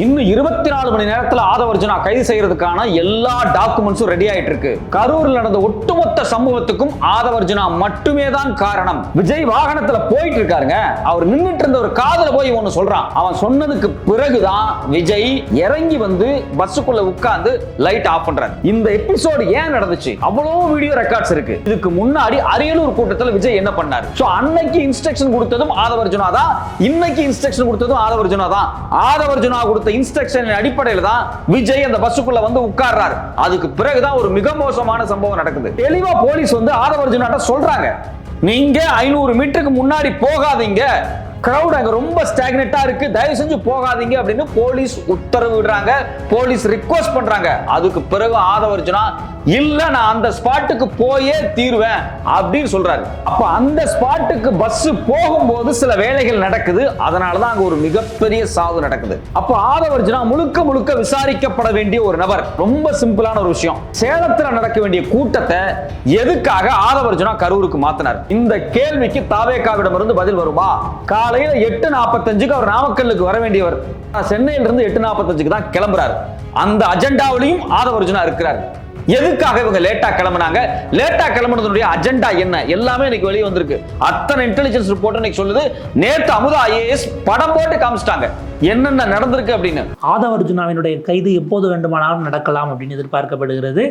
இன்னும் இருபத்தி நாலு மணி நேரத்துல ஆதவர்ஜுனா கைது செய்யறதுக்கான எல்லா டாக்குமெண்ட்ஸும் ரெடி ஆயிட்டு இருக்கு கரூர்ல நடந்த ஒட்டுமொத்த சம்பவத்துக்கும் ஆதவர்ஜுனா மட்டுமே தான் காரணம். விஜய் வாகனத்துல போயிட்டு இருக்காருங்க. அவர் நின்னுட்டு இருந்த ஒரு காதல போய் ஒன்னு சொல்றான். அவன் சொன்னதுக்கு பிறகுதான் விஜய் இறங்கி வந்து பஸ்ஸுக்குள்ள உட்கார்ந்து லைட் ஆஃப் பண்றாரு. இந்த எபிசோடு ஏன் நடந்துச்சு? அவ்வளவு வீடியோ ரெக்கார்ட்ஸ் இருக்கு. இதுக்கு முன்னாடி அரியலூர் கூட்டத்துல விஜய் என்ன பண்ணாரு? சோ அன்னைக்கு இன்ஸ்ட்ரக்ஷன் கொடுத்ததும் ஆதவர்ஜுனா தான். இன்னைக்கு இன்ஸ்ட்ரக்ஷன் கொடுத்ததும் ஆதவர்ஜுனா தான். ஆதவர்ஜுனா கொடுத்த இன்ஸ்ட்ரக்ஷன் அடிப்படையில் தான் விஜய் அந்த பஸ்ஸுக்குள்ள வந்து உட்கார்றாரு. அதுக்கு பிறகுதான் ஒரு மிக மோசமான சம்பவம் நடக்குது. தெளிவா போலீஸ் வந்து ஆதவர்ஜுனாட்ட சொல்றாங்க. நீங்க ஐநூறு மீட்டருக்கு முன்னாடி போகாதீங்க. கிரௌட் அங்க ரொம்ப ஸ்டாக்னெட்டாக இருக்கு. தயவு செஞ்சு போகாதீங்க அப்படின்னு போலீஸ் உத்தரவு விடுறாங்க. போலீஸ் ரிக்வஸ்ட் பண்றாங்க. அதுக்கு பிறகு ஆதவர்ஜுனா இல்ல நான் அந்த ஸ்பாட்டுக்கு போயே தீருவேன் அப்படின்னு சொல்றாரு. அப்ப அந்த ஸ்பாட்டுக்கு பஸ் போகும்போது சில வேலைகள் நடக்குது. அதனால தான் அங்க ஒரு மிகப்பெரிய சாவு நடக்குது. அப்ப ஆதவர்ஜுனா முழுக்க முழுக்க விசாரிக்கப்பட வேண்டிய ஒரு நபர். ரொம்ப சிம்பிளான ஒரு விஷயம். சேலத்துல நடக்க வேண்டிய கூட்டத்தை எதுக்காக ஆதவர்ஜுனா கரூருக்கு மாத்தினார்? இந்த கேள்விக்கு தாவேக்காவிடம் இருந்து பதில் வருமா? காலையில் எட்டு நாற்பத்தஞ்சுக்கு அவர் நாமக்கல்லுக்கு வர வேண்டியவர். சென்னையிலிருந்து எட்டு நாற்பத்தஞ்சுக்கு தான் கிளம்புறாரு. அந்த அஜெண்டாவிலையும் ஆதவர்ஜுனா இருக்கிறார். எதுக்காக இவங்க லேட்டா கிளம்புனாங்க? லேட்டா கிளம்புனதுடைய அஜெண்டா என்ன? எல்லாமே இன்னைக்கு வெளியே வந்திருக்கு. அத்தனை இன்டெலிஜென்ஸ் ரிப்போர்ட் இன்னைக்கு சொல்லுது. நேத்து அமுதா ஐஏஎஸ் படம் போட்டு காமிச்சிட்டாங்க. என்னென்ன நடந்திருக்கு அப்படின்னு. ஆதவர்ஜுனாவினுடைய கைது எப்போது வேண்டுமானாலும் நடக்கலாம் அப்படின்னு எதிர்பார்க்கப்படுகிறது.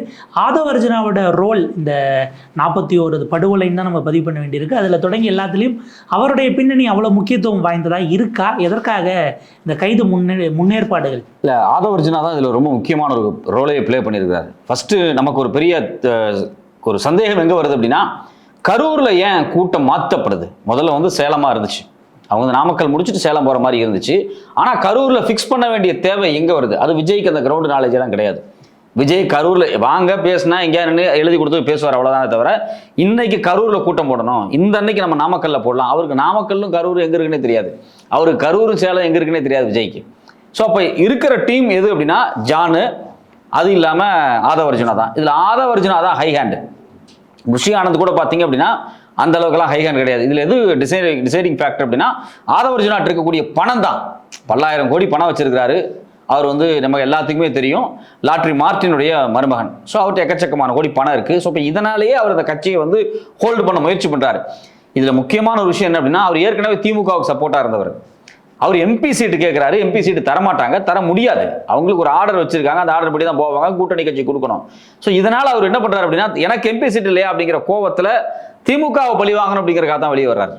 ஆதவர்ஜுனாவோட ரோல் இந்த நாற்பத்தி ஓரு படுகொலைன்னு தான் நம்ம பதிவு பண்ண வேண்டியிருக்கு. அதில் தொடங்கி எல்லாத்துலேயும் அவருடைய பின்னணி அவ்வளோ முக்கியத்துவம் வாய்ந்ததாக இருக்கா? எதற்காக இந்த கைது முன்னே முன்னேற்பாடுகள்? இல்ல ஆதவர்ஜுனா தான் இதுல ரொம்ப முக்கியமான ஒரு ரோலையை ப்ளே பண்ணியிருக்காரு ஃபர்ஸ்ட் நமக்கு ஒரு பெரிய ஒரு சந்தேகம் எங்க வருது அப்படின்னா கரூர்ல ஏன் கூட்டம் மாற்றப்படுது முதல்ல வந்து சேலமா இருந்துச்சு. அவங்க வந்து நாமக்கல் முடிச்சுட்டு சேலம் போற மாதிரி இருந்துச்சு. ஆனா கரூர்ல ஃபிக்ஸ் பண்ண வேண்டிய தேவை எங்க வருது? அது விஜய்க்கு அந்த கிரவுண்ட் நாலேஜ் எல்லாம் கிடையாது. விஜய் கரூர்ல வாங்க பேசினா எங்கேயா நின்று எழுதி கொடுத்து பேசுவார் அவ்வளவுதானே தவிர இன்னைக்கு கரூர்ல கூட்டம் போடணும். இந்த அன்னைக்கு நம்ம நாமக்கல்ல போடலாம். அவருக்கு நாமக்கல்லும் கரூர் எங்க இருக்குன்னே தெரியாது. அவருக்கு கரூர் சேலம் எங்க இருக்குன்னே தெரியாது விஜய்க்கு. ஸோ அப்போ இருக்கிற டீம் எது அப்படின்னா ஜானு அது இல்லாமல் ஆதவர்ஜுனா தான். இதில் ஆதவர்ஜுனா தான் ஹை ஹேண்டு முஷி ஆனந்த் கூட பார்த்தீங்க அப்படின்னா அந்த அளவுக்குலாம் ஹை ஹேண்ட் கிடையாது. இதில் எது டிசைடிங் டிசைடிங் ஃபேக்டர் அப்படின்னா ஆதவர்ஜுனாட் இருக்கக்கூடிய பணம் தான். பல்லாயிரம் கோடி பணம் வச்சிருக்கிறாரு. அவர் வந்து நம்ம எல்லாத்துக்குமே தெரியும். லாட்ரி மார்ட்டினுடைய மருமகன். ஸோ அவர்கிட்ட எக்கச்சக்கமான கோடி பணம் இருக்குது ஸோ இப்போ இதனாலேயே அவர் அந்த கட்சியை வந்து ஹோல்டு பண்ண முயற்சி பண்ணுறாரு இதில் முக்கியமான ஒரு விஷயம் என்ன அப்படின்னா அவர் ஏற்கனவே திமுகவுக்கு சப்போர்ட்டாக இருந்தவர். அவர் எம்பி சீட்டு கேட்குறாரு எம்பி சீட்டு தரமாட்டாங்க தர முடியாது. அவங்களுக்கு ஒரு ஆர்டர் வச்சிருக்காங்க அந்த ஆர்டர் படி தான் போவாங்க கூட்டணி கட்சி கொடுக்கணும். ஸோ இதனால அவர் என்ன பண்றாரு அப்படின்னா எனக்கு எம்பி சீட் இல்லையா அப்படிங்கிற கோவத்தில் திமுகவை பழி வாங்கணும் அப்படிங்கிறக்காக தான் வெளியே வர்றாரு.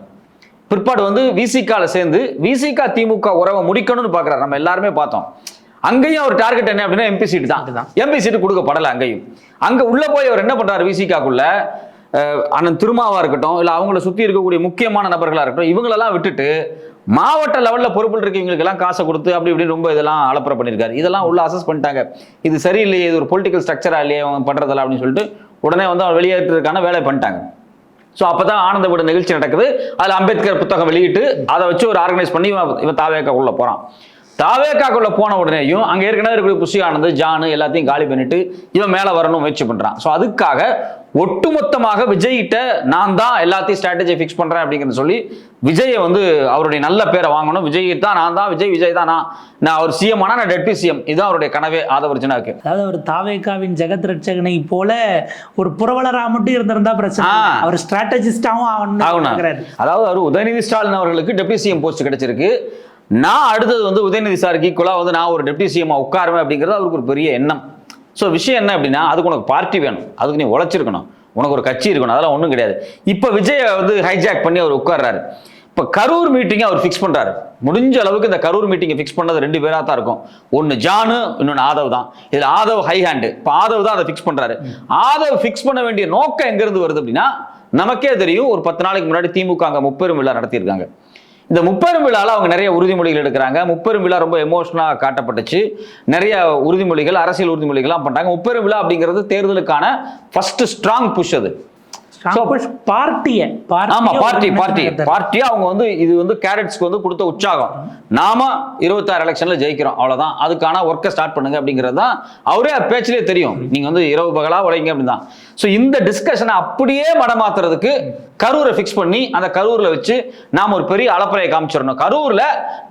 பிற்பாடு வந்து விசிகால சேர்ந்து விசிகா திமுக உறவை முடிக்கணும்னு பார்க்குறாரு நம்ம எல்லாருமே பார்த்தோம். அங்கேயும் அவர் டார்கெட் என்ன அப்படின்னா எம்பி சீட்டு தான். அதுதான். எம்பி சீட்டு கொடுக்கப்படலை அங்கேயும். அங்கே உள்ள போய் அவர் என்ன பண்றாரு விசிகாக்குள்ள அண்ணன் திருமாவா இருக்கட்டும் இல்லை அவங்கள சுற்றி இருக்கக்கூடிய முக்கியமான நபர்களாக இருக்கட்டும் இவங்களெல்லாம் விட்டுட்டு மாவட்ட லெவலில் பொறுப்பில் இருக்கவங்களுக்கெல்லாம் காசை கொடுத்து அப்படி இப்படி ரொம்ப இதெல்லாம் அலப்புற பண்ணியிருக்காரு. இதெல்லாம் உள்ள அசஸ் பண்ணிட்டாங்க. இது சரியில்லையே இது ஒரு பொலிட்டிக்கல் ஸ்ட்ரக்சராக இல்லையே அவங்க பண்ணுறதில்ல அப்படின்னு சொல்லிட்டு உடனே வந்து அவர் வெளியேற்றுறதுக்கான வேலை பண்ணிட்டாங்க. ஸோ அப்போ தான் ஆனந்த விட நிகழ்ச்சி நடக்குது. அதில் அம்பேத்கர் புத்தகம் வெளியிட்டு அதை வச்சு ஒரு ஆர்கனைஸ் பண்ணி இவன் இவன் உள்ளே போகிறான் தாவேக்காக்குள்ள போன உடனேயும் அங்கே ஏற்கனவே இருக்கக்கூடிய புஷி ஆனந்த் ஜானு எல்லாத்தையும் காலி பண்ணிட்டு இவன் மேலே வரணும் முயற்சி பண்ணுறான் ஸோ அதுக்காக ஒட்டுமொத்தமாக விஜய்கிட்ட நான் தான் எல்லாத்தையும் ஸ்ட்ராட்டஜி ஃபிக்ஸ் பண்ணுறேன் அப்படிங்கிறத சொல்லி விஜயை வந்து அவருடைய நல்ல பேரை வாங்கணும். விஜய் தான் நான் தான் விஜய் விஜய் தான்? நான் நான் அவர் சிஎம் ஆனால் நான் டெப்டி சிஎம் இதுதான் அவருடைய கனவே ஆதவர்ஜனாவுக்கு அதாவது அவர் தாவேக்காவின் ஜெகத் ரட்சகனை போல ஒரு புரவலரா மட்டும் இருந்திருந்தா பிரச்சனை. அவர் ஸ்ட்ராட்டஜிஸ்டாவும் ஆகணும். ஆகணும் அதாவது அவர் உதயநிதி ஸ்டாலின் அவர்களுக்கு டெப்டி சிஎம் போஸ்ட் கிடைச்சிருக்கு. நான் அடுத்தது வந்து உதயநிதி சாருக்கு ஈக்குவலாக வந்து நான் ஒரு டெப்டி சிஎம்மா உட்காருவேன் அப்படிங்கிறது அவருக்கு ஒரு பெரிய எண்ணம். ஸோ விஷயம் என்ன அப்படின்னா அதுக்கு உனக்கு பார்ட்டி வேணும். அதுக்கு நீ உழைச்சிருக்கணும். உனக்கு ஒரு கட்சி இருக்கணும். அதெல்லாம் ஒன்றும் கிடையாது. இப்போ விஜய் வந்து ஹைஜாக் பண்ணி அவர் உட்கார்றாரு. இப்போ கரூர் மீட்டிங்கை அவர் ஃபிக்ஸ் பண்ணுறாரு முடிஞ்ச அளவுக்கு இந்த கரூர் மீட்டிங்கை ஃபிக்ஸ் பண்ணது ரெண்டு பேராக தான் இருக்கும். ஒன்று ஜானு இன்னொன்று ஆதவ் தான். இதில் ஆதவ் ஹை ஹேண்டு இப்போ ஆதவ் தான் அதை ஃபிக்ஸ் பண்ணுறாரு ஆதவ் ஃபிக்ஸ் பண்ண வேண்டிய நோக்கம் எங்கேருந்து வருது அப்படின்னா நமக்கே தெரியும் ஒரு பத்து நாளைக்கு முன்னாடி திமுக அங்கே முப்பெரும் விழா நடத்தியிருக்காங்க. இந்த முப்பெரும் விழாவில் அவங்க நிறைய உறுதிமொழிகள் எடுக்கிறாங்க. முப்பெரும் விழா ரொம்ப எமோஷனலாக காட்டப்பட்டுச்சு. நிறைய உறுதிமொழிகள் அரசியல் உறுதிமொழிகள்லாம் பண்ணுறாங்க முப்பெரும் விழா அப்படிங்கிறது தேர்தலுக்கான ஃபர்ஸ்ட் ஸ்ட்ராங் புஷ் அது. பார்ட்டிய ஆமா பார்ட்டி பார்ட்டி பார்ட்டியா அவங்க வந்து இது வந்து கேரட்ஸ்க்கு வந்து கொடுத்த உற்சாகம். நாம இருபத்தாறு எலெக்ஷன்ல ஜெயிக்கிறோம். அவ்வளவுதான். அதுக்கான ஒர்க்கை ஸ்டார்ட் பண்ணுங்க அப்படிங்கிறது தான் அவரே பேச்சிலே தெரியும். நீங்க வந்து இரவு பகலா உழைங்க அப்படின்னு தான் ஸோ இந்த டிஸ்கஷனை அப்படியே மடமாத்துறதுக்கு கரூரை ஃபிக்ஸ் பண்ணி அந்த கரூர்ல வச்சு நாம ஒரு பெரிய அளப்பறையை காமிச்சிடணும். கரூர்ல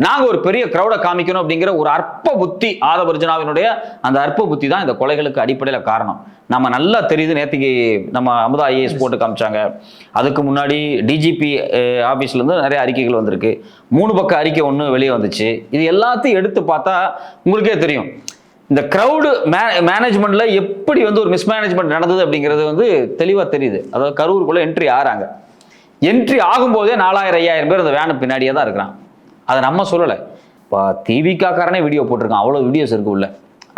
நாங்க ஒரு பெரிய கிரௌட காமிக்கணும் அப்படிங்கிற ஒரு அற்ப புத்தி ஆதவர்ஜனாவினுடைய அந்த அற்ப புத்தி தான் இந்த கொலைகளுக்கு அடிப்படையில காரணம். நம்ம நல்லா தெரியுது நேற்றுக்கு நம்ம அமுதா ஐஏஎஸ் போட்டு காமிச்சாங்க. அதுக்கு முன்னாடி டிஜிபி ஆஃபீஸ்ல இருந்து நிறைய அறிக்கைகள் வந்திருக்கு. மூணு பக்க அறிக்கை ஒன்று வெளியே வந்துச்சு. இது எல்லாத்தையும் எடுத்து பார்த்தா உங்களுக்கே தெரியும். இந்த க்ரௌடு மே மேனேஜ்மெண்ட்ல எப்படி வந்து ஒரு மிஸ்மேனேஜ்மெண்ட் நடந்தது அப்படிங்கிறது வந்து தெளிவாக தெரியுது. அதாவது கரூருக்குள்ளே என்ட்ரி ஆகிறாங்க என்ட்ரி ஆகும்போதே நாலாயிரம் ஐயாயிரம் பேர் அந்த வேனு பின்னாடியே தான் இருக்கிறான். அதை நம்ம சொல்லலை. இப்போ டிவிக்காக்காரனே வீடியோ போட்டிருக்கான். அவ்வளோ வீடியோஸ் இருக்கு உள்ள.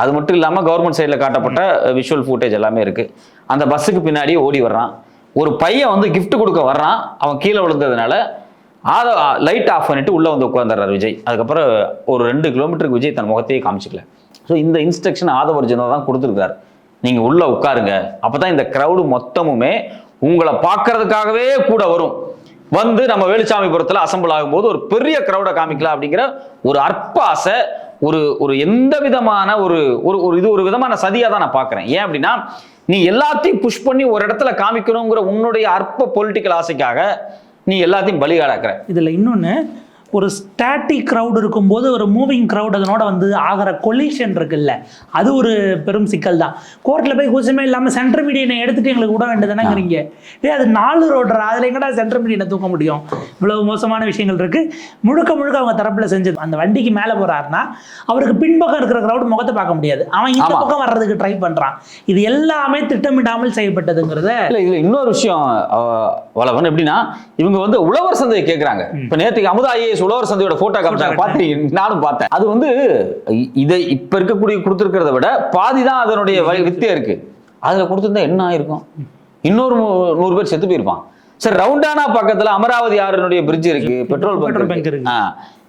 அது மட்டும் இல்லாமல் கவர்மெண்ட் சைடில் காட்டப்பட்ட விஷுவல் ஃபுட்டேஜ் எல்லாமே இருக்கு. அந்த பஸ்ஸுக்கு பின்னாடியே ஓடி வர்றான். ஒரு பையன் வந்து கிஃப்ட் கொடுக்க வர்றான். அவன் கீழே விழுந்ததுனால ஆத லைட் ஆஃப் பண்ணிட்டு உள்ளே வந்து உட்காந்துடுறாரு விஜய். அதுக்கப்புறம் ஒரு ரெண்டு கிலோமீட்டருக்கு விஜய் தன் முகத்தையே காமிச்சிக்கல. ஸோ இந்த இன்ஸ்ட்ரக்ஷன் ஆதவர்ஜனா தான் கொடுத்துருக்காரு நீங்கள் உள்ளே உட்காருங்க. அப்போ தான் இந்த க்ரௌடு மொத்தமுமே உங்களை பார்க்கறதுக்காகவே கூட வரும். வந்து நம்ம வேலுச்சாமிபுரத்தில் அசம்பிள் ஆகும்போது ஒரு பெரிய க்ரௌடை காமிக்கலாம் அப்படிங்கிற ஒரு அற்ப ஆசை ஒரு ஒரு எந்த விதமான ஒரு ஒரு ஒரு இது ஒரு விதமான சதியாக தான் நான் பார்க்குறேன். ஏன் அப்படின்னா நீ எல்லாத்தையும் புஷ் பண்ணி ஒரு இடத்துல காமிக்கணுங்கிற உன்னுடைய அற்ப பொலிட்டிக்கல் ஆசைக்காக நீ எல்லாத்தையும் பலிகாடாக்குற இதில் இன்னொன்று ஒரு ஸ்டாட்டிக் க்ரௌட் இருக்கும்போது ஒரு மூவிங் க்ரௌட் அதனோட வந்து ஆகிற கொலிஷன் இருக்குல்ல. அது ஒரு பெரும் சிக்கல் தான் கோர்ட்டில் போய் குசமே இல்லாமல் சென்டர் மீடியனை எடுத்துட்டு எங்களுக்கு விட வேண்டியதுனாங்கிறீங்க ஏ அது நாலு ரோடுறா அதில் எங்கடா சென்டர் மீடியனை தூக்க முடியும்? இவ்வளவு மோசமான விஷயங்கள் இருக்கு. முழுக்க முழுக்க அவங்க தரப்புல செஞ்சது அந்த வண்டிக்கு மேலே போறாருன்னா அவருக்கு பின்பக்கம் இருக்கிற க்ரௌட் முகத்தை பார்க்க முடியாது. அவன் இந்த. பக்கம் வர்றதுக்கு ட்ரை பண்றான். இது எல்லாமே திட்டமிடாமல் செய்யப்பட்டதுங்கிறத இல்ல இதுல இன்னொரு விஷயம் வளவன் எப்படின்னா இவங்க வந்து உழவர் சந்தையை கேக்குறாங்க. இப்ப நேத்துக்கு அமுதா ஐஏஎஸ் உழவர் சந்தையோட போட்டோ காமிச்சாங்க. பார்த்தீங்க நானும் பார்த்தேன். அது வந்து இதை இப்ப இருக்கக்கூடிய கொடுத்துருக்கிறத விட பாதி தான் அதனுடைய வ- வித்தே இருக்கு. அதுல கொடுத்திருந்தா என்ன ஆயிருக்கும்? இன்னொரு நூறு பேர் செத்து போயிருப்பான். சரி ரவுண்டானா பக்கத்துல அமராவதி ஆறுனுடைய பிரிட்ஜ் இருக்கு பெட்ரோல் பங்க் இருக்கு.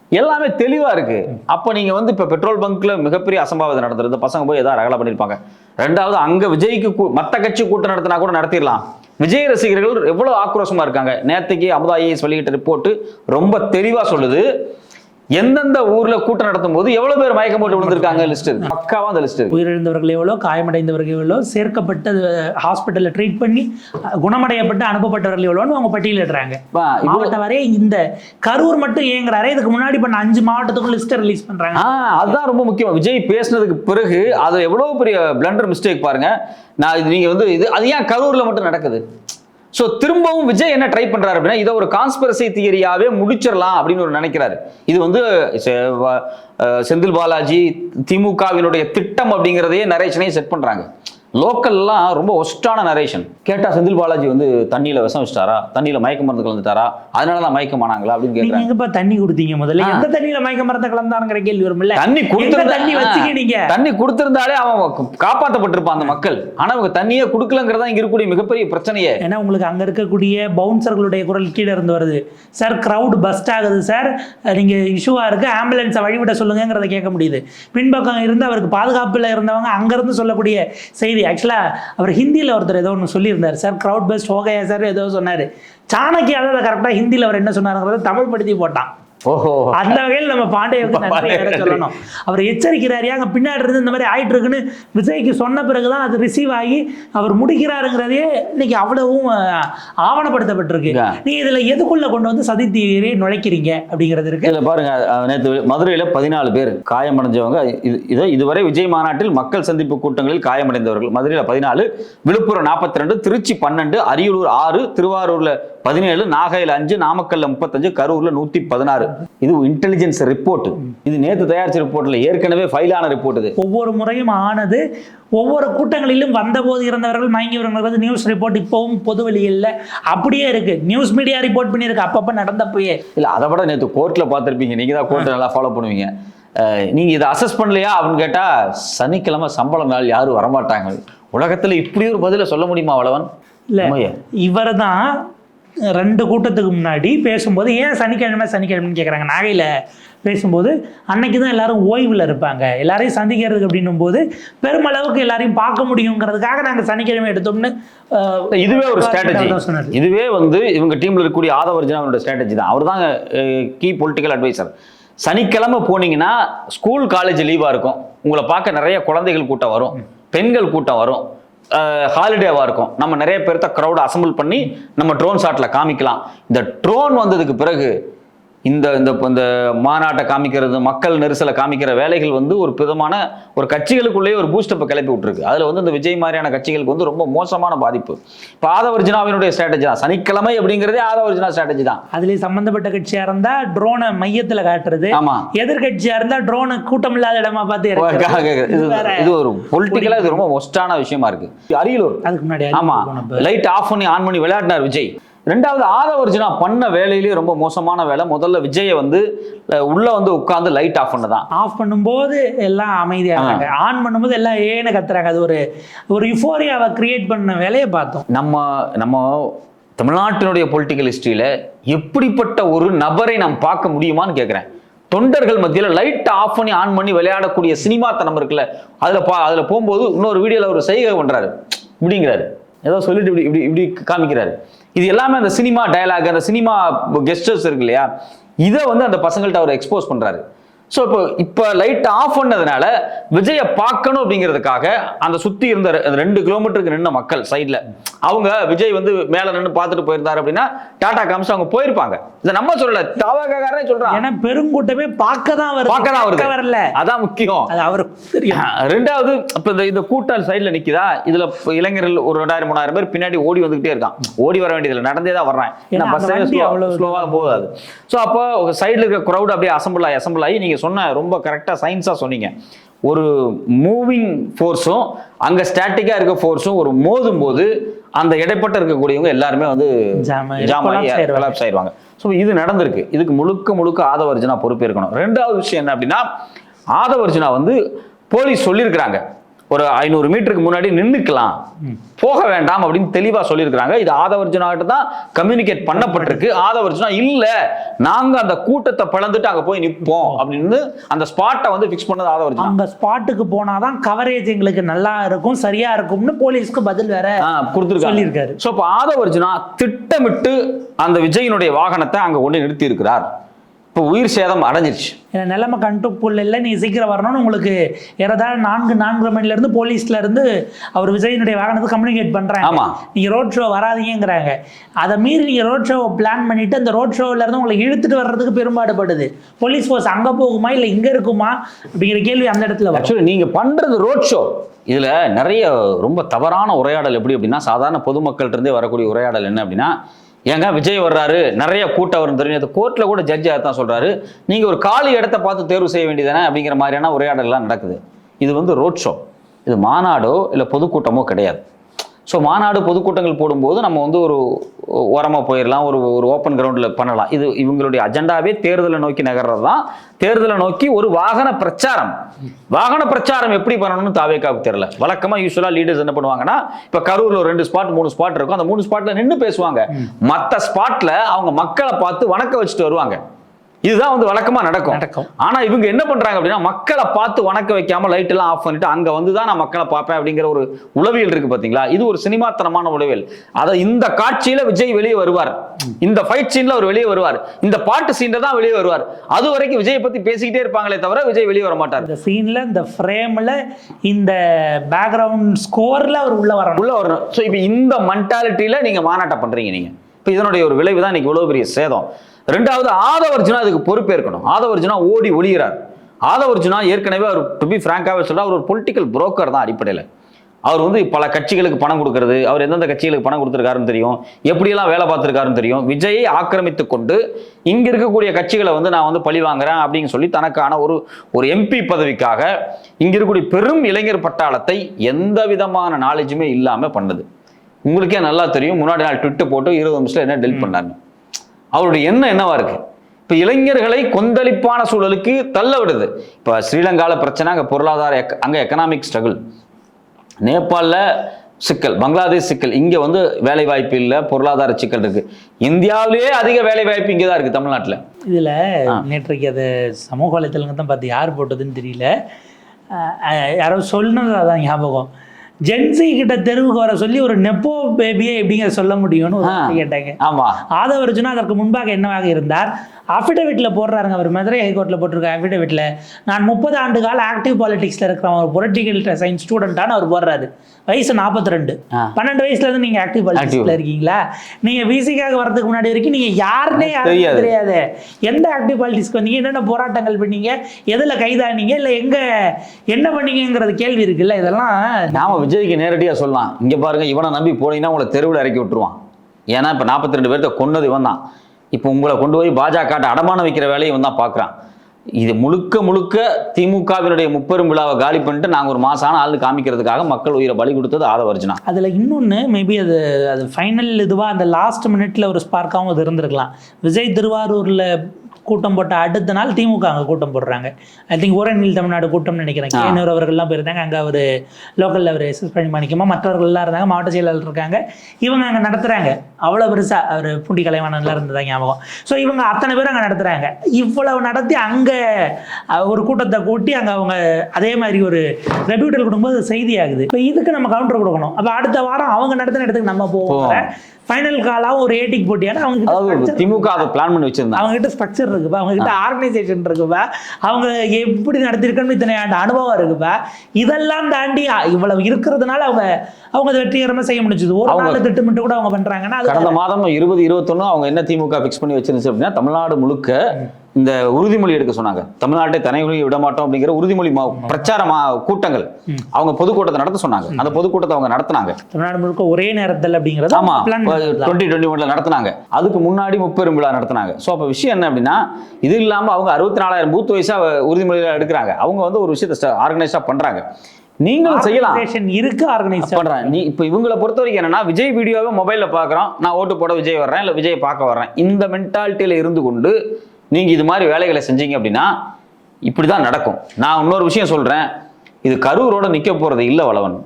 எல்லாமே தெளிவா இருக்கு. அப்ப நீங்க வந்து இப்ப பெட்ரோல் பங்க்ல மிகப்பெரிய அசம்பாவிதம் நடந்துருது பசங்க போய் ஏதாவது ரகலை பண்ணிருப்பாங்க. ரெண்டாவது அங்க விஜய்க்கு மத்த கட்சி கூட்டம் நடத்தினா கூட நடத்திடலாம். விஜய் ரசிகர்கள் எவ்வளவு ஆக்ரோஷமா இருக்காங்க? நேத்துக்கு அமுதா ஐஏஎஸ் வெளியிட்ட ரிப்போர்ட் ரொம்ப தெளிவா சொல்லுது. எந்தெந்த ஊர்ல கூட்டம் நடத்தும் போது எவ்வளவு பேர் மயக்கம் போட்டு விழுந்திருக்காங்க லிஸ்ட் இருக்கு? பக்காவா அந்த லிஸ்ட் இருக்கு. உயிரிழந்தவர்கள் எவ்வளோ காயமடைந்தவர்கள் எவ்வளோ சேர்க்கப்பட்ட ஹாஸ்பிட்டலில் ட்ரீட் பண்ணி குணமடையப்பட்டு அனுப்பப்பட்டவர்கள் எவ்வளோன்னு அவங்க பட்டியலிடுறாங்க மாவட்ட வரைய இந்த கரூர் மட்டும் ஏங்குறாரு இதுக்கு முன்னாடி பண்ண அஞ்சு மாவட்டத்துக்கும் லிஸ்ட்டை ரிலீஸ் பண்றாங்க. அதுதான் ரொம்ப முக்கியம். விஜய் பேசினதுக்கு பிறகு அது எவ்வளவு பெரிய பிளண்டர் மிஸ்டேக் பாருங்க. நான் நீங்க வந்து இது அது ஏன் கரூர்ல மட்டும் நடக்குது? ஸோ திரும்பவும் விஜய் என்ன ட்ரை பண்றாரு அப்படின்னா இதை ஒரு கான்ஸ்பிரசி தியரியாவே முடிச்சிடலாம் அப்படின்னு ஒரு நினைக்கிறாரு. இது வந்து செ- செந்தில் பாலாஜி திமுகவினுடைய திட்டம் அப்படிங்கிறதையே நரேஷனையும் செட் பண்றாங்க. லோக்கல்லாம் ரொம்ப ஒஸ்டான நரேஷன் கேட்டா செந்தில் பாலாஜி வந்து தண்ணியில விஷம் வச்சிட்டாரா தண்ணியில மயக்க மருந்து கலந்துட்டாரா? அதனால தான் மயக்கமானாங்களா அப்படின்னு நீங்க கேட்கறாங்க எங்கப்பா தண்ணி கொடுத்தீங்க முதல்ல. எந்த தண்ணியில மயக்க மரத்தை கலந்தாருங்கிற கேள்வி வரும்ல? தண்ணி கொடுத்திருந்தா தண்ணி வச்சீங்க நீங்க? தண்ணி கொடுத்திருந்தாலே அவன் காப்பாற்றப்பட்டிருப்பான் அந்த மக்கள். ஆனா அவங்க தண்ணியே கொடுக்கலங்கிறதா இங்க இருக்கக்கூடிய மிகப்பெரிய பிரச்சனையே. ஏன்னா உங்களுக்கு அங்க இருக்கக்கூடிய பவுன்சர்களுடைய குரல் கீழே இருந்து வருது. சார் கிரவுட் பஸ்ட் ஆகுது சார் நீங்க இஷ்யூவா இருக்கு. ஆம்புலன்ஸை வழிவிட சொல்லுங்கிறத கேட்க முடியுது. பின்பக்கம் இருந்து அவருக்கு பாதுகாப்புல இருந்தவங்க அங்க இருந்து சொல்லக்கூடிய செய்தி. ஆக்சுவலா அவர் ஹிந்தியில் ஒருத்தர் ஏதோ ஒன்று சொல்லியிருந்தார். சார் க்ரௌட் பஸ்ட் ஹோகையா சார் ஏதோ சொன்னாரு. சாணக்கியா கரெக்டாக கரெக்டா அவர் என்ன சொன்னாருங்கிறத தமிழ் படுத்தி போட்டான். அந்த வகையில் நம்ம பாண்டியவுக்கு. சொல்லணும். அவர் எச்சரிக்கிறார் அங்க பின்னாடி இருந்து இந்த மாதிரி ஆயிட்டு இருக்குன்னு விஜய்க்கு சொன்ன பிறகுதான் அது ரிசீவ் ஆகி அவர் முடிக்கிறாருங்கிறதையே இன்னைக்கு அவ்வளவும் ஆவணப்படுத்தப்பட்டிருக்கு. நீங்க இதுல எதுக்குள்ள கொண்டு வந்து சதி தீவிரை நுழைக்கிறீங்க? அப்படிங்கிறது இருக்கு. இதுல பாருங்க நேத்து மதுரையில பதினாலு பேர் காயமடைஞ்சவங்க இது இதுவரை விஜய் மாநாட்டில் மக்கள் சந்திப்பு கூட்டங்களில் காயமடைந்தவர்கள். மதுரையில பதினாலு விழுப்புரம் நாற்பத்தி ரெண்டு திருச்சி பன்னெண்டு அரியலூர் ஆறு திருவாரூர்ல பதினேழு நாகையில் அஞ்சு நாமக்கல்ல முப்பத்தஞ்சு கரூர்ல நூத்தி பதினாறு. இது இன்டெலிஜென்ஸ் ரிப்போர்ட் இது நேத்து தயாரிச்ச ரிப்போர்ட்ல ஏற்கனவே ஃபைல் ஆன ரிப்போர்ட் இது. ஒவ்வொரு முறையும் ஆனது ஒவ்வொரு கூட்டங்களிலும் வந்தபோது இறந்தவர்கள் மயங்கியவர்கள் நியூஸ் ரிப்போர்ட் இப்பவும் பொது வெளியில் அப்படியே இருக்கு. நியூஸ் மீடியா ரிப்போர்ட் பண்ணியிருக்கு. அப்பப்ப நடந்தப்பயே. இல்ல அதை விட நேத்து கோர்ட்ல பார்த்திருப்பீங்க. நீங்க தான் கோர்ட் நல்லா ஃபாலோ பண்ணுவீங்க. அஹ், நீங்க இதை அசஸ் பண்ணலையா அப்படின்னு கேட்டா சனிக்கிழமை சம்பளம் நாள் யாரும் வரமாட்டாங்க. உலகத்துல இப்படி ஒரு பதில சொல்ல முடியுமா வளவன்? இல்லை? இவர் தான் ரெண்டு கூட்டத்துக்கு முன்னாடி பேசும்போது ஏன் சனிக்கிழமை சனிக்கிழமைன்னு கேட்குறாங்க நாகையில் பேசும்போது அன்னைக்கு தான் எல்லாரும் ஓய்வில் இருப்பாங்க. எல்லாரையும் சந்திக்கிறதுக்கு அப்படின்னும் போது பெருமளவுக்கு எல்லாரையும் பார்க்க முடியுங்கிறதுக்காக நாங்கள் சனிக்கிழமை எடுத்தோம்னு இதுவே ஒரு ஸ்ட்ராட்டஜி. இதுவே வந்து இவங்க டீம்ல இருக்கக்கூடிய ஆதவர்ஜனாவோட ஸ்ட்ராட்டஜி தான். அவர் தான் கீ பொலிட்டிக்கல் அட்வைசர் சனிக்கிழமை போனீங்கன்னா ஸ்கூல் காலேஜ் லீவா இருக்கும். உங்களை பார்க்க நிறைய குழந்தைகள் கூட்டம் வரும். பெண்கள் கூட்டம் வரும். ஹாலிடேவாக இருக்கும். நம்ம நிறைய பேர்த்த க்ரௌட் அசம்பிள் பண்ணி நம்ம ட்ரோன் ஷாட்டில் காமிக்கலாம். இந்த ட்ரோன் வந்ததுக்கு பிறகு இந்த இந்த இந்த மாநாட்டை காமிக்கிறது மக்கள் நெரிசலை காமிக்கிற வேலைகள் வந்து ஒரு விதமான ஒரு கட்சிகளுக்குள்ளேயே ஒரு பூஸ்டப்பை கிளப்பி விட்டுருக்கு. அதில் வந்து இந்த விஜய் மாதிரியான கட்சிகளுக்கு வந்து ரொம்ப மோசமான பாதிப்பு. இப்போ ஆதவர்ஜினாவினுடைய ஸ்ட்ராட்டஜி தான். சனிக்கிழமை அப்படிங்கிறதே ஆதவர்ஜினா ஸ்ட்ராட்டஜி தான். அதுலயும் சம்பந்தப்பட்ட கட்சியா இருந்தா ட்ரோனை மையத்துல காட்டுறது. ஆமா. எதிர்கட்சியா இருந்தா ட்ரோனை கூட்டம் இல்லாத இடமா பார்த்து. இது ஒரு பொலிட்டிக்கலா இது ரொம்ப ஒஸ்டான விஷயமா இருக்கு. அரியலூர் அதுக்கு முன்னாடி ஆமா. அரியலூர் போனப்ப. லைட் ஆஃப் பண்ணி ஆன் பண்ணி விளையாடினார் விஜய். ரெண்டாவது ஆதவர்ஜுனா பண்ண வேலையிலேயே ரொம்ப மோசமான வேலை. முதல்ல விஜயை வந்து உள்ள வந்து உட்கார்ந்து லைட் ஆஃப் பண்ணதான். ஆஃப் பண்ணும்போது எல்லாம் அமைதியா இருக்காங்க ஆன் பண்ணும்போது எல்லாம் ஏன்னு கத்துறாங்க. அது ஒரு ஒரு யுஃபோரியாவை கிரியேட் பண்ண வேலையை பார்த்தோம். நம்ம நம்ம தமிழ்நாட்டினுடைய பொலிட்டிக்கல் ஹிஸ்டரியில எப்படிப்பட்ட ஒரு நபரை நாம் பார்க்க முடியுமான்னு கேட்குறேன் தொண்டர்கள் மத்தியில் லைட் ஆஃப் பண்ணி ஆன் பண்ணி விளையாடக்கூடிய சினிமாத்தனம் இருக்குல்ல அதுல பா அதுல போகும்போது இன்னொரு வீடியோல ஒரு செய்கை பண்றாரு. இப்படிங்கிறாரு ஏதோ சொல்லிட்டு இப்படி இப்படி இப்படி காமிக்கிறாரு. இது எல்லாமே அந்த சினிமா டயலாக் அந்த சினிமா கெஸ்டர்ஸ் இருக்கு இல்லையா? இதை வந்து அந்த பசங்கள்ட்ட அவர் எக்ஸ்போஸ் பண்ணுறாரு ஸோ இப்போ இப்போ லைட் ஆஃப் பண்ணதுனால விஜயை பார்க்கணும் அப்படிங்கிறதுக்காக அந்த சுற்றி இருந்த ரெண்டு கிலோமீட்டருக்கு நின்ன மக்கள் சைடில் அவங்க விஜய் வந்து மேலே நின்று பார்த்துட்டு போயிருந்தாரு அப்படின்னா டாடா காமிச்சு அவங்க போயிருப்பாங்க. இதை நம்ம சொல்லல தவகாரே சொல்றான். ஏன்னா பெருங்கூட்டமே பார்க்க தான் வருது. பார்க்க தான் வருது வரல. அதான் முக்கியம். அது தெரியும். ரெண்டாவது இப்ப இந்த இந்த கூட்டால் சைடுல நிக்குதா? இதுல இளைஞர்கள் ஒரு ரெண்டாயிரம் மூணாயிரம் பேர் பின்னாடி ஓடி வந்துகிட்டே இருக்கான். ஓடி வர வேண்டியதுல நடந்தே தான் வர்றேன். ஏன்னா பஸ் வண்டி அவ்வளவு ஸ்லோவா போகாது. ஸோ அப்போ சைடுல இருக்க க்ரௌட் அப்படியே அசம்பிள் ஆகி அசம்பிள் ஆகி நீங்க சொன்ன ரொம்ப கரெக்டா சயின்ஸா சொன்னீங்க. ஒரு மூவிங் ஃபோர்ஸும் அங்க ஸ்டாட்டிக்கா இருக்க ஃபோர்ஸும் ஒரு மோதும் போது அந்த இடைப்பட்ட இருக்கக்கூடியவங்க எல்லாருமே வந்து collapse ஆயிடுவாங்க. ஸோ இது நடந்திருக்கு. இதுக்கு முழுக்க முழுக்க ஆதவர்ஜுனா பொறுப்பேற்கணும். ரெண்டாவது விஷயம் என்ன அப்படின்னா ஆதவர்ஜுனா வந்து போலீஸ் சொல்லியிருக்கிறாங்க. ஒரு ஐநூறு மீட்டருக்கு முன்னாடி நின்றுக்கலாம் போக வேண்டாம் அப்படின்னு தெளிவா சொல்லியிருக்கிறாங்க. இது ஆதவர்ஜுனா கிட்ட தான் கம்யூனிகேட் பண்ணப்பட்டிருக்கு. ஆதவர்ஜுனா இல்ல நாங்க அந்த கூட்டத்தை பிளந்துட்டு அங்க போய் நிப்போம். அப்படின்னு அந்த ஸ்பாட்டை வந்து ஃபிக்ஸ் பண்ணது ஆதவர்ஜுனா அங்க ஸ்பாட்டுக்கு போனாதான் கவரேஜ் எங்களுக்கு நல்லா இருக்கும் சரியா இருக்கும்னு போலீஸ்க்கு பதில் வேற சொல்லியிருக்காரு. ஸோ இப்போ ஆதவர்ஜுனா திட்டமிட்டு அந்த விஜயினுடைய வாகனத்தை அங்க கொண்டு நிறுத்தி இருக்கிறார் இப்போ உயிர் சேதம் அடைஞ்சிருச்சு. ஏன்னா நிலைமை கண்ட்ரோல் இல்லை நீ சீக்கிரம் வரணும்னு உங்களுக்கு ஏறதாழ நான்கு நான்கு மணில இருந்து போலீஸ்ல இருந்து அவர் விஜயனுடைய வாகனத்தை கம்யூனிகேட் பண்றாங்க. ஆமா. நீங்க ரோட் ஷோ வராதீங்கிறாங்க அதை மீறி நீங்க ரோட் ஷோ பிளான் பண்ணிட்டு அந்த ரோட் ஷோல இருந்து உங்களை இழுத்துட்டு வர்றதுக்கு பெரும்பாடுபடுது. போலீஸ் ஃபோர்ஸ் அங்க போகுமா இல்ல இங்க இருக்குமா அப்படிங்கிற கேள்வி அந்த இடத்துல ஆக்சுவலி நீங்க பண்றது ரோட் ஷோ இதுல நிறைய ரொம்ப தவறான உரையாடல் எப்படி அப்படின்னா சாதாரண பொதுமக்கள்கிட்ட இருந்தே வரக்கூடிய உரையாடல் என்ன அப்படின்னா ஏங்க விஜய் வர்றாரு. நிறைய கூட்டம் வரும் தெரியும். அது கோர்ட்டில் கூட ஜட்ஜி தான் சொல்கிறாரு நீங்கள் ஒரு காலி இடத்த பார்த்து தேர்வு செய்ய வேண்டியதானே அப்படிங்கிற மாதிரியான உரையாடலாம் நடக்குது. இது வந்து ரோட் ஷோ இது மாநாடோ இல்லை பொதுக்கூட்டமோ கிடையாது. ஸோ மாநாடு பொதுக்கூட்டங்கள் போடும்போது நம்ம வந்து ஒரு ஓரமாக போயிடலாம் ஒரு ஒரு ஓப்பன் கிரவுண்டில் பண்ணலாம். இது இவங்களுடைய அஜெண்டாவே தேர்தலை நோக்கி நகர்றது தான் தேர்தலை நோக்கி ஒரு வாகன பிரச்சாரம். வாகன பிரச்சாரம் எப்படி பண்ணணும்னு தாவேக்காவுக்கு தெரியல. வழக்கமாக யூஸ்வலாக லீடர்ஸ் என்ன பண்ணுவாங்கன்னா இப்போ கரூரில் ஒரு ரெண்டு ஸ்பாட் மூணு ஸ்பாட் இருக்கும். அந்த மூணு ஸ்பாட்டில் நின்று பேசுவாங்க. மற்ற ஸ்பாட்டில் அவங்க மக்களை பார்த்து வணக்க வச்சுட்டு வருவாங்க. இதுதான் வந்து வழக்கமா நடக்கும். நடக்கும். ஆனா இவங்க என்ன பண்றாங்க அப்படின்னா மக்களை பார்த்து வணக்க வைக்காம லைட் எல்லாம் ஆஃப் பண்ணிட்டு அங்க வந்து தான் நான் மக்களை பார்ப்பேன் அப்படிங்கிற ஒரு உளவியல் இருக்கு பாத்தீங்களா? இது ஒரு சினிமாத்தனமான உளவியல். அதை இந்த காட்சியில விஜய் வெளியே வருவார். இந்த ஃபைட் சீன்ல அவர் வெளியே வருவார். இந்த பாட்டு சீன்ல தான் வெளியே வருவார். அது வரைக்கும் விஜயை பத்தி பேசிக்கிட்டே இருப்பாங்களே தவிர விஜய் வெளியே வர மாட்டார். இந்த சீன்ல இந்த ஃப்ரேம்ல இந்த பேக்ரவுண்ட் ஸ்கோர்ல அவர் உள்ள வரணும். உள்ள வரணும். ஸோ இப்போ இந்த மென்டாலிட்டியில நீங்க மாநாட்டம் பண்றீங்க நீங்க. இப்போ இதனுடைய ஒரு விளைவு தான் இன்னைக்கு இவ்வளவு பெரிய சேதம். ரெண்டாவது ஆதவர்ஜுனா இதுக்கு பொறுப்பேற்கணும். ஆதவர்ஜுனா ஓடி ஒளிகிறார் ஆதவர்ஜுனா ஏற்கனவே அவர் டு பி ஃப்ராங்காகவே சொல்ல அவர் ஒரு பொலிட்டிக்கல் புரோக்கர் தான் அடிப்படையில். அவர் வந்து பல கட்சிகளுக்கு பணம் கொடுக்கறது அவர் எந்தெந்த கட்சிகளுக்கு பணம் கொடுத்துருக்காருன்னு தெரியும் எப்படியெல்லாம் வேலை பார்த்துருக்காருன்னு தெரியும். விஜயை ஆக்கிரமித்து கொண்டு இங்க இருக்கக்கூடிய கட்சிகளை வந்து நான் வந்து பழி வாங்குறேன் அப்படின்னு சொல்லி தனக்கான ஒரு ஒரு எம்பி பதவிக்காக இங்க இருக்கக்கூடிய பெரும் இளைஞர் பட்டாளத்தை எந்த விதமான நாலேஜுமே இல்லாம பண்ணுது. உங்களுக்கே நல்லா தெரியும் முன்னாடி நாள் ட்விட்டு போட்டு இருபது நிமிஷத்துல என்ன டெலிட் பண்ணாங்க அவருடைய எண்ணம் என்னவா இருக்கு? இப்போ இளைஞர்களை கொந்தளிப்பான சூழலுக்கு தள்ள விடுது இப்போ ஸ்ரீலங்கால பிரச்சனை அங்கே பொருளாதார எக்க- அங்க எக்கனாமிக் ஸ்ட்ரகிள் நேபாளில் சிக்கல் பங்களாதேஷ் சிக்கல் இங்கே வந்து வேலை வாய்ப்பு இல்லை பொருளாதார சிக்கல் இருக்கு. இந்தியாவிலேயே அதிக வேலை வாய்ப்பு இங்கே தான் இருக்கு தமிழ்நாட்டில். இதுல நேற்றைக்கு அது சமூக வலைத்தளங்க தான் பார்த்து யார் போட்டதுன்னு தெரியல. யாரோ சொன்னது அதான் ஞாபகம். ஜென்சி கிட்ட தெருவுக்கு வர சொல்லி ஒரு நெப்போ பேபியை எப்படிங்க சொல்ல முடியும்னு கேட்டாங்க. ஆமா. ஆதவர்ஜுனா அதற்கு முன்பாக என்னவாக இருந்தார்? அஃபிடவிட்டில் போடுறாருங்க அவர். மதுரை ஹைகோர்ட்டில் போட்டிருக்க அஃபிடவிட்டில் நான் முப்பது ஆண்டு கால ஆக்டிவ் பாலிடிக்ஸில் இருக்கிற ஒரு பொலிட்டிக்கல் சயின்ஸ் ஸ்டூடெண்ட்டான அவர் போடுறாரு. வயசு நாற்பத்தி ரெண்டு. பன்னெண்டு வயசுல இருந்து நீங்க ஆக்டிவ் பாலிடிக்ஸ்ல இருக்கீங்களா? நீங்க விசிக்காக வரதுக்கு முன்னாடி வரைக்கும் நீங்க யாருன்னே யாருக்கும் தெரியாது. எந்த ஆக்டிவ் பாலிடிக்ஸ்க்கு வந்தீங்க? என்னென்ன போராட்டங்கள் பண்ணீங்க? எதுல கைதானீங்க? இல்ல எங்க என்ன பண்ணீங்கங்கிறது கேள்வி இருக்குல்ல. இதெல்லாம் நாம விஜய்க்கு நேரடியாக சொல்லலாம். இங்கே பாருங்க இவனை நம்பி போனீங்கன்னா உங்களை தெருவில் இறக்கி விட்டுருவான். ஏன்னா இப்போ நாற்பத்தி ரெண்டு பேர்த்த கொன்னது இவன் தான் இப்போ உங்களை கொண்டு போய் பாஜக அடமானம் வைக்கிற வேலையை இவன் தான் பார்க்குறான். இது முழுக்க முழுக்க திமுகவினுடைய முப்பெரும் விழாவை காலி பண்ணிட்டு நாங்கள் ஒரு மாசான ஆள் காமிக்கிறதுக்காக மக்கள் உயிரை பலி கொடுத்தது ஆதவர்ஜனா அதில் இன்னொன்று மேபி அது அது ஃபைனல் இதுவாக அந்த லாஸ்ட் மினிட்ல ஒரு ஸ்பார்க்காகவும் அது இருந்திருக்கலாம். விஜய் திருவாரூரில் கூட்டம் போட்ட அடுத்த நாள் திமுக அங்கே கூட்டம் போடுறாங்க. ஐ திங்க் ஓரணியில் தமிழ்நாடு கூட்டம்னு நினைக்கிறேன். கேனூர் அவர்கள்லாம் போயிருந்தாங்க. அங்கே அவர் லோக்கலில் அவர் பண்ணி மாணிக்கமா மற்றவர்கள்லாம் இருந்தாங்க. மாவட்ட செயலாளர் இருக்காங்க. இவங்க அங்கே நடத்துகிறாங்க அவ்வளோ பெருசாக அவர் பூண்டி கலைவாணன்லாம் இருந்ததா ஞாபகம். ஸோ இவங்க அத்தனை பேர் அங்கே நடத்துகிறாங்க இவ்வளவு நடத்தி அங்கே ஒரு கூட்டத்தை கூட்டி அங்கே அவங்க அதே மாதிரி ஒரு ரெப்யூட்டல் கொடுக்கும்போது செய்தி ஆகுது இப்போ இதுக்கு நம்ம கவுண்டர் கொடுக்கணும். அப்போ அடுத்த வாரம் அவங்க நடத்தின இடத்துக்கு நம்ம போவோம். ஃபைனல் காலாகவும் ஒரு ஏடிக்கு போட்டியான அவங்க திமுக அதை பிளான் பண்ணி வச்சிருந்தாங்க. அவங்க கிட்ட ஸ்ட்ரக்சர் இருக்குப்பா. அவங்க கிட்ட ஆர்கனைசேஷன் இருக்குப்பா. அவங்க எப்படி நடத்திருக்கணும் இத்தனை ஆண்டு அனுபவம் இருக்குப்பா. இதெல்லாம் தாண்டி இவ்வளவு இருக்கிறதுனால அவங்க அவங்க அதை வெற்றிகரமா செய்ய முடிஞ்சது. ஒரு நாள் திட்டமிட்டு கூட அவங்க பண்றாங்கன்னா அது கடந்த மாதம் இருபது இருபத்தொன்னு அவங்க என்ன திமுக ஃபிக்ஸ் பண்ணி வச்சிருந்துச்சு அப்படின்னா தமிழ்நாடு முழுக்க இந்த உறுதிமொழி எடுக்க சொன்னாங்க. தமிழ்நாட்டை தனிமொழி விட மாட்டோம் அப்படிங்கிற உறுதிமொழி மா- பிரச்சார மா- கூட்டங்கள். அவங்க பொதுக்கூட்டத்தை நடத்த சொன்னாங்க. அந்த பொதுக்கூட்டத்தை அவங்க நடத்தினாங்க. தமிழ்நாடு முழுக்க ஒரே நேரத்தில் அப்படிங்கிறது ஆமா. டுவெண்ட்டி டுவெண்ட்டி ஒன்ல நடத்தினாங்க. அதுக்கு முன்னாடி முப்பெரும் விழா நடத்தினாங்க. ஸோ அப்போ விஷயம் என்ன அப்படின்னா இது இல்லாம அவங்க அறுபத்தி நாலாயிரம் பூத் வயசா உறுதிமொழிகள் எடுக்கிறாங்க. அவங்க வந்து ஒரு விஷயத்தை ஆர்கனைஸா பண்றாங்க. நீங்களும் செய்யலாம். இருக்கு ஆர்கனைஸ் பண்றேன். நீ இப்போ இவங்களை பொறுத்த வரைக்கும் என்னன்னா விஜய் வீடியோவை மொபைல்ல பார்க்குறோம் நான் ஓட்டு போட விஜய் வர்றேன் இல்லை விஜய் பார்க்க வர்றேன். இந்த மென்டாலிட்டியில இருந்து கொண்டு நீங்கள் இது மாதிரி வேலைகளை செஞ்சீங்க அப்படின்னா இப்படி தான் நடக்கும். நான் இன்னொரு விஷயம் சொல்கிறேன் இது கரூரோட நிற்க போகிறது இல்லை வளவன்.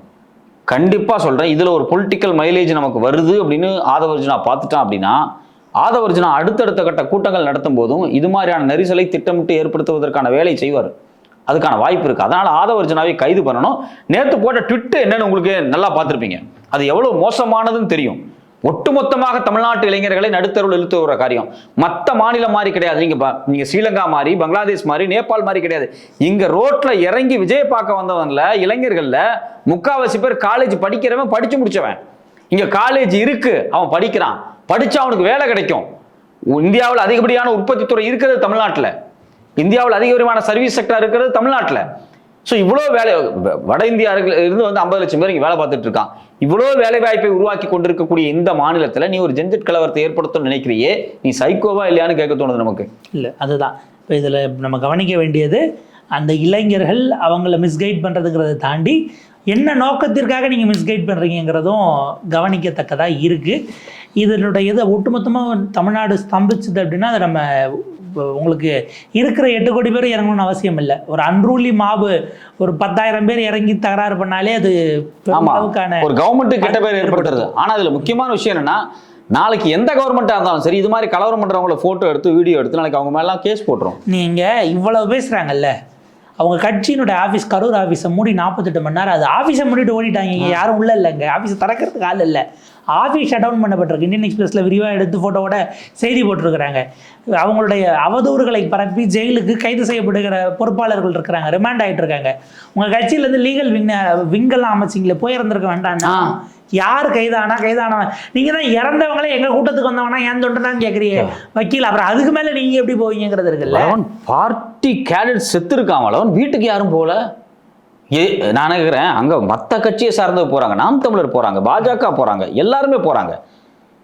கண்டிப்பாக சொல்கிறேன் இதில் ஒரு பொலிட்டிக்கல் மைலேஜ் நமக்கு வருது அப்படின்னு ஆதவர்ஜுனா பார்த்துட்டான் அப்படின்னா ஆதவர்ஜுனா அடுத்தடுத்த கட்ட கூட்டங்கள் நடத்தும் போதும் இது மாதிரியான நெரிசலை திட்டமிட்டு ஏற்படுத்துவதற்கான வேலை செய்வார். அதுக்கான வாய்ப்பு இருக்குது அதனால் ஆதவர்ஜுனாவை கைது பண்ணணும். நேற்று போட்ட ட்விட்டு என்னன்னு உங்களுக்கு நல்லா பார்த்துருப்பீங்க. அது எவ்வளோ மோசமானதுன்னு தெரியும். ஒட்டுமொத்தமாக தமிழ்நாட்டு இளைஞர்களை நடுத்தருள் இழுத்து வர காரியம். மற்ற மாநிலம் மாதிரி கிடையாது. நீங்க நீங்க ஸ்ரீலங்கா மாதிரி பங்களாதேஷ் மாதிரி நேபாள் மாதிரி கிடையாது. இங்க ரோட்ல இறங்கி விஜய் பார்க்க வந்தவன்ல இளைஞர்கள்ல முக்காவாசி பேர் காலேஜ் படிக்கிறவன் படிச்சு முடிச்சவன். இங்க காலேஜ் இருக்கு. அவன் படிக்கிறான். படிச்சா அவனுக்கு வேலை கிடைக்கும். இந்தியாவில் அதிகப்படியான உற்பத்தி துறை இருக்கிறது தமிழ்நாட்டில். இந்தியாவில் அதிகபடியான சர்வீஸ் செக்டர் இருக்கிறது தமிழ்நாட்டில். ஸோ இவ்வளோ வேலை வ- வட இந்தியா இருந்து வந்து ஐம்பது லட்சம் பேர் இங்கே வேலை பார்த்துட்டு இருக்கான். இவ்வளோ வேலை வாய்ப்பை உருவாக்கி கொண்டிருக்கக்கூடிய இந்த மாநிலத்தில் நீ ஒரு ஜென்ஜெட் கலவரத்தை ஏற்படுத்தணும்னு நினைக்கிறியே? நீ சைக்கோவா இல்லையான்னு கேட்க தோணுது நமக்கு. இல்லை அதுதான். இப்போ இதில் நம்ம கவனிக்க வேண்டியது அந்த இளைஞர்கள் அவங்கள மிஸ்கைட் பண்ணுறதுங்கிறத தாண்டி என்ன நோக்கத்திற்காக நீங்கள் மிஸ்கைட் பண்ணுறீங்கிறதும் கவனிக்கத்தக்கதாக இருக்குது இதனுடைய இதை ஒட்டுமொத்தமாக தமிழ்நாடு ஸ்தம்பிச்சுது அப்படின்னா அதை நம்ம உங்களுக்கு இருக்கிற எட்டு கோடி பேர் இறங்கணும்னு அவசியம் இல்லை. ஒரு அன்ரூலி மாபு ஒரு பத்தாயிரம் பேர் இறங்கி தகராறு பண்ணாலே அது ஆமா. பெருமளவுக்கான ஒரு கவர்மெண்ட் கெட்ட பேர் ஏற்படுத்துறது. ஆனா அதுல முக்கியமான விஷயம் என்னன்னா நாளைக்கு எந்த கவர்மெண்ட்டாக இருந்தாலும் சரி இது மாதிரி கலவரம் பண்றவங்கள போட்டோ எடுத்து வீடியோ எடுத்து நாளைக்கு அவங்க மேலாம் கேஸ் போட்டுரும். நீங்கள் இவ்வளவு பேசுகிறாங்கல்ல அவங்க கட்சியினுடைய ஆஃபீஸ் கரூர் ஆஃபீஸை மூடி நாற்பத்தெட்டு மணி நேரம். அது ஆஃபீஸை மூடிட்டு ஓடிட்டாங்க. இங்கே யாரும் உள்ள இல்லைங்க ஆஃபீஸை திறக்கிறதுக்கு ஆள் இல்லை. ஆஃபீஸ் ஷட் டவுன் பண்ணப்பட்டிருக்கு. இந்தியன் எக்ஸ்பிரஸில் விரிவாக எடுத்து ஃபோட்டோவோட செய்தி போட்டிருக்கிறாங்க. அவங்களுடைய அவதூறுகளை பரப்பி ஜெயிலுக்கு கைது செய்யப்படுகிற பொறுப்பாளர்கள் இருக்கிறாங்க. ரிமாண்ட் ஆயிட்டு இருக்காங்க. உங்கள் கட்சியிலேருந்து லீகல் விங் விங்கெல்லாம் அமைச்சிங்களே போயிருந்திருக்க வேண்டாம்னா. யார் கைதானா? கைதானவன். நீங்கள் தான் இறந்தவங்களே எங்கள் கூட்டத்துக்கு வந்தவனா? ஏன் தொண்டுனான்னு கேட்குறீங்க வக்கீல் அப்புறம் அதுக்கு மேலே நீங்கள் எப்படி போவீங்கிறது இருக்குல்ல? அவன் பார்ட்டி கேடட் செத்து இருக்கான் அவன் வீட்டுக்கு யாரும் போல. ஏ நான் நினைக்கிறேன் அங்க மத்த கட்சியை சார்ந்தவங்க போறாங்க. நாம் தமிழர் போறாங்க. பாஜக போறாங்க. எல்லாருமே போறாங்க.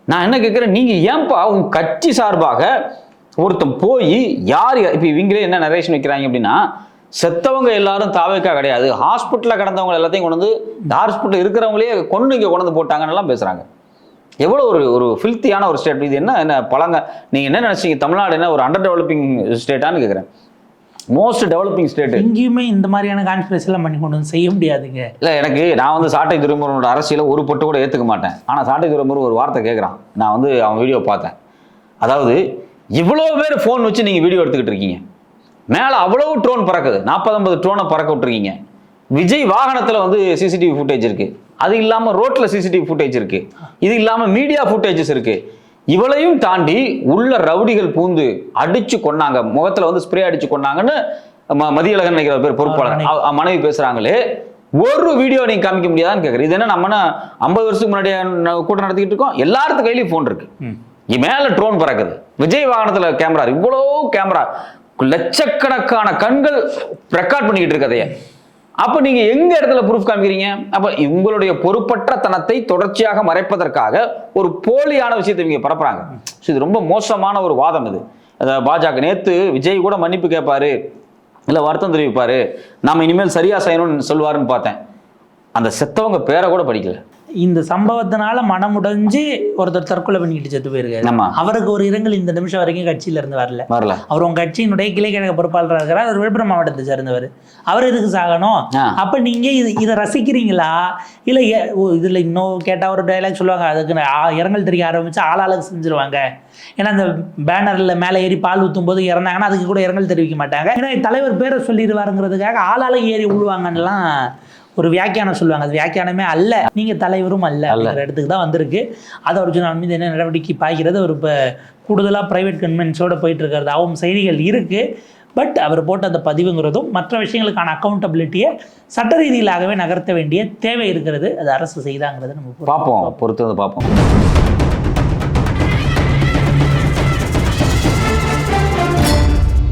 நான் என்ன கேட்கிறேன் நீங்க ஏன்பா உங்க கட்சி சார்பாக ஒருத்தன் போய் யார் இப்போ இவங்களே என்ன நரேஷன் வைக்கிறாங்க அப்படின்னா செத்தவங்க எல்லாரும் தாவேக்கா கிடையாது. ஹாஸ்பிட்டலில் கிடந்தவங்க எல்லாத்தையும் கொண்டு வந்து ஹாஸ்பிட்டல் இருக்கிறவங்களே கொண்டு இங்கே கொண்டு வந்து போட்டாங்கன்னு எல்லாம் பேசுறாங்க. எவ்வளோ ஒரு ஒரு ஃபில்த்தியான ஒரு ஸ்டேட் இது என்ன என்ன பழங்க? நீங்கள் என்ன நினைச்சீங்க? தமிழ்நாடு என்ன ஒரு அண்டர் டெவலப்பிங் ஸ்டேட்டான்னு கேட்குறேன் மோஸ்ட் டெவலப்பிங் ஸ்டேட் எங்கேயுமே இந்த மாதிரியான கான்ஸ்பிரசி எல்லாம் பண்ணி கொண்டு வந்து செய்ய முடியாதுங்க. இல்லை எனக்கு நான் வந்து சாட்டை துறைமுருகனோட அரசியலை ஒரு பொட்டு கூட ஏற்றுக்க மாட்டேன். ஆனால் சாட்டை துறைமுருகன் ஒரு வார்த்தை கேட்குறான் நான் வந்து அவன் வீடியோ பார்த்தேன் அதாவது இவ்வளோ பேர் ஃபோன் வச்சு நீங்கள் வீடியோ எடுத்துக்கிட்டு இருக்கீங்க. மேலே அவ்வளவு ட்ரோன் பறக்குது. நாற்பது ஐம்பது ட்ரோனை பறக்க விட்டுருக்கீங்க. விஜய் வாகனத்தில் வந்து சிசிடிவி ஃபுட்டேஜ் இருக்கு. அது இல்லாமல் ரோட்டில் சிசிடிவி ஃபுட்டேஜ் இருக்கு. இது இல்லாமல் மீடியா ஃபுட்டேஜஸ் இருக்கு. இவளையும் தாண்டி உள்ள ரவுடிகள் பூந்து அடிச்சு கொன்னாங்க. முகத்துல வந்து ஸ்ப்ரே அடிச்சு கொன்னாங்கன்னு ம- மதியழகன் நினைக்கிற பேர் பொறுப்பாளர். மனைவி. பேசுறாங்களே ஒரு வீடியோ நீங்க காமிக்க முடியாதான்னு கேக்குறேன். இது என்ன நம்ம ஐம்பது வருஷத்துக்கு முன்னாடியே கூட்டம் நடத்திக்கிட்டு இருக்கோம்? எல்லாத்துக்கும் கையிலயும் ஃபோன் இருக்கு. ம். இ மேல ட்ரோன் பறக்குது. விஜய் வாகனத்துல கேமரா இவ்வளோ கேமரா லட்சக்கணக்கான கண்கள் ரெக்கார்ட் பண்ணிக்கிட்டு இருக்கு அதைய அப்ப நீங்க எங்க இடத்துல ப்ரூஃப் காமிக்கிறீங்க? அப்ப உங்களுடைய பொறுப்பற்ற தனத்தை தொடர்ச்சியாக மறைப்பதற்காக ஒரு போலியான விஷயத்தை இவங்க பரப்புறாங்க. ஸோ இது ரொம்ப மோசமான ஒரு வாதம் இது. பாஜக நேத்து விஜய் கூட மன்னிப்பு கேட்பாரு இல்ல வருத்தம் தெரிவிப்பாரு. நாம இனிமேல் சரியா செய்யணும்னு சொல்லுவாருன்னு பார்த்தேன். அந்த செத்தவங்க பேரை கூட படிக்கல. இந்த சம்பவத்தினால மனமுடைஞ்சு ஒருத்தர் தற்கொலை பண்ணிக்கிட்டு செத்து போயிருக்காரு. அவருக்கு ஒரு இரங்கல் இந்த நிமிஷம் வரைக்கும் கட்சியில இருந்து வரல. வரல. அவர் உங்க கட்சியினுடைய கிளை கழக பொறுப்பாளராக இருக்கிறார். அவர் விழுப்புரம் மாவட்டத்தை சேர்ந்தவர். அவர் எதுக்கு சாகணும். அப்ப நீங்க இது இதை ரசிக்கிறீங்களா? இல்ல இதுல இன்னும் கேட்டா ஒரு டைலாக் சொல்லுவாங்க. அதுக்கு இரங்கல் தெரிய ஆரம்பிச்சு ஆளாளுக்கு செஞ்சிருவாங்க. ஏன்னா அந்த பேனர்ல மேலே ஏறி பால் ஊத்தும் போது இறந்தாங்கன்னா அதுக்கு கூட இரங்கல் தெரிவிக்க மாட்டாங்க. ஏன்னா தலைவர் பேரை சொல்லிடுவாருங்கிறதுக்காக ஆளாளுக்கு ஏறி விழுவாங்கன்னுலாம் ஒரு வியாக்கியானம் சொல்லுவாங்க. அது வியாக்கியானமே அல்ல. நீங்க தலைவரும் அல்ல அப்படிங்கிற இடத்துக்கு தான் வந்திருக்கு. அது அர்ஜுனா மீது என்ன நடவடிக்கை பாய்கிறது அவர் இப்போ கூடுதலாக ப்ரைவேட் கன்வென்ஸோட போயிட்டு இருக்கிறதாகவும் செய்திகள் இருக்கு. பட் அவர் போட்ட அந்த பதிவுங்கிறதும் மற்ற விஷயங்களுக்கான அக்கௌண்டபிலிட்டியை சட்ட ரீதியிலாகவே நகர்த்த வேண்டிய தேவை இருக்கிறது. அது அரசு செய்தாங்கிறத நம்ம பார்ப்போம். பொறுத்து வந்து பார்ப்போம்.